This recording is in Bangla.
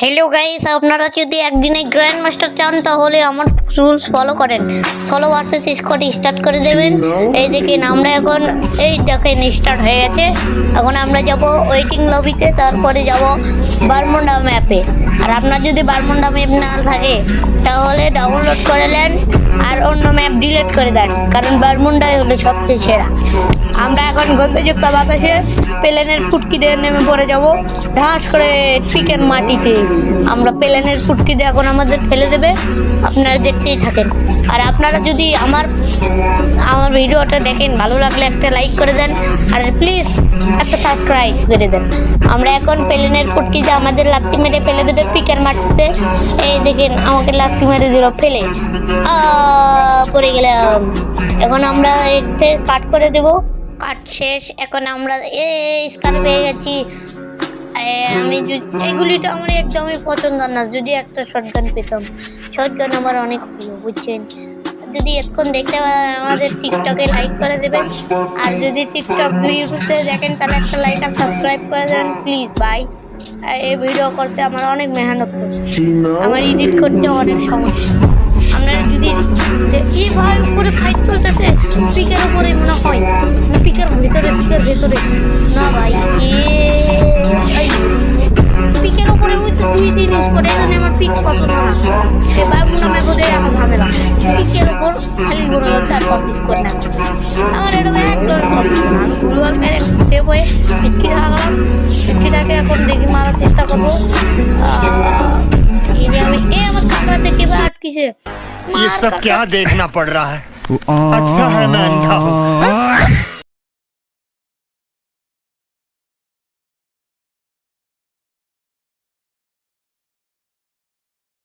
হ্যালো গাইস আপনারা যদি একদিনে গ্র্যান্ড মাস্টার চান তাহলে আমার রুলস ফলো করেন। সলো ভার্সেস স্কোয়াড স্টার্ট করে দেবেন। এই দেখেন আমরা এখন এই দেখেন স্টার্ট হয়ে গেছে। এখন আমরা যাব ওয়েটিং লবিতে তারপরে যাব বারমুন্ডা ম্যাপে আর আপনার যদি বারমুন্ডা ম্যাপ না থাকে তাহলে ডাউনলোড করে নেন। আর অন্য ম্যাপ ডিলিট করে দেন, কারণ বারমুন্ডাই হলো সবচেয়ে সেরা। আমরা এখন গন্ধযুক্ত বাতাসে প্লেনের ফুটকি দিয়ে নেমে পড়ে যাব। ঢাস করে পিকের মাটিতে। আমরা প্লেনের ফুটকি দিয়ে এখন আমাদের ফেলে দেবে। আপনারা দেখতেই থাকেন। আর আপনারা যদি আমার আমার ভিডিওটা দেখেন, ভালো লাগলে একটা লাইক করে দেন। আর প্লিজ একটা সাবস্ক্রাইব করে দেন। আমরা এখন প্লেনের ফুটকি দিয়ে আমাদের লাত্তি মেরে ফেলে দেবে পিকের মাটিতে। এই দেখেন, আমাকে লাত্তি মেরে দিল, ফেলে। পড়ে গেলাম। এখন আমরা এতে কাট করে দেব। কাট শেষ। এখন আমরা এ স্কার পেয়ে গেছি। আমি যদি এগুলিটা আমার একদমই পছন্দ না। যদি একটা শটগান পেতাম। শটগান আমার অনেক প্রিয় বুঝছেন? যদি এতক্ষণ দেখতে আমাদের টিকটকে লাইক করে দেবেন। আর যদি টিকটক ইউটিউবে দেখেন তাহলে একটা লাইক আর সাবস্ক্রাইব করে দেবেন প্লিজ আর এই ভিডিও করতে আমার অনেক মেহনত করছে। আমার এডিট করতে অনেক সমস্যা। আপনারা যদি এখানে আমার পিক পছন্দ না এবার মনে হয় বোধহয় আমার ঝামেলা পিকের উপর খালি মনে হচ্ছে চার পাঁচ ইউজ করে না আমার এটা একদম পছন্দ না। আমি ভুলবার মেরে সেভ হয়ে পিটকি থাকলাম পিটকিটাকে এখন দেখি মারার চেষ্টা করবো আহ, এই যে আমি এ আমার কাঁকড়াতে কেবা আটকিছে ये মার सब क्या देखना पड़ रहा है अच्छा है मैं अंधा हूँ